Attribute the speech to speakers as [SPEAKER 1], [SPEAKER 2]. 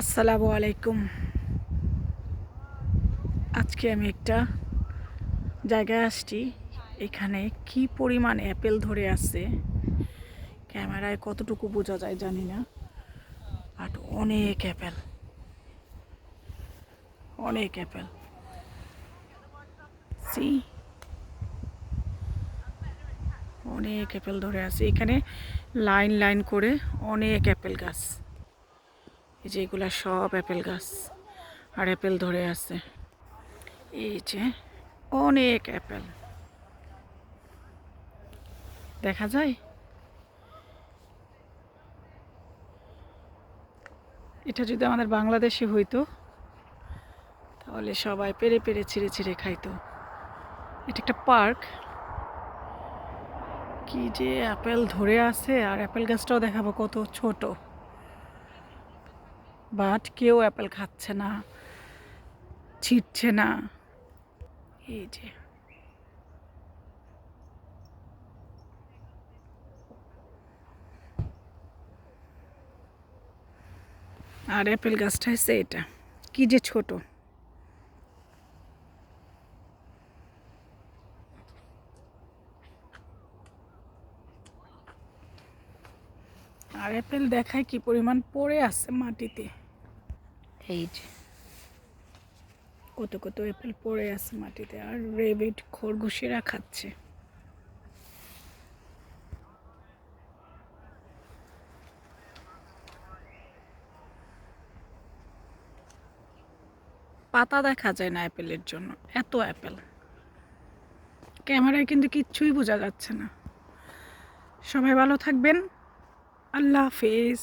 [SPEAKER 1] আসসালামু আলাইকুম। আজকে আমি একটা জায়গায় আসছি। এখানে কি পরিমাণ অ্যাপেল ধরে আছে, ক্যামেরায় কতটুকু বোঝা যায় জানি না বাট অনেক অ্যাপেল অনেক অ্যাপেল। সি অনেক অ্যাপেল ধরে আছে। এখানে লাইন লাইন করে অনেক অ্যাপেল গাছ। এই যে এগুলা সব অ্যাপেল গাছ আর অ্যাপেল ধরে আছে। এই যে অনেক অ্যাপেল। দেখা যায়? এটা যদি আমাদের বাংলাদেশে হইতো, তাহলে সবাই পেরে পেরে ছিঁড়ে ছিঁড়ে খাইতো। এটা একটা পার্ক। কি যে অ্যাপেল ধরে আছে আর অ্যাপেল গাছটাও দেখাবো কত ছোট। বাট কেউ অ্যাপেল খাচ্ছে না, ছিটছে না। এই যে। আর অ্যাপেল গাছটা হচ্ছে এটা। কি যে ছোট। আর অ্যাপেল দেখায় কি পরিমাণ পড়ে আছে মাটিতে? এই যে। কত কত অ্যাপেল পড়ে আছে মাটিতে আর রেবিট খরগোশেরা খাচ্ছে। পাতা দেখা যায় না অ্যাপেলের জন্য এত অ্যাপেল ক্যামেরায় কিন্তু কিচ্ছুই বোঝা যাচ্ছে না। সবাই ভালো থাকবেন। আল্লাহ হাফেজ।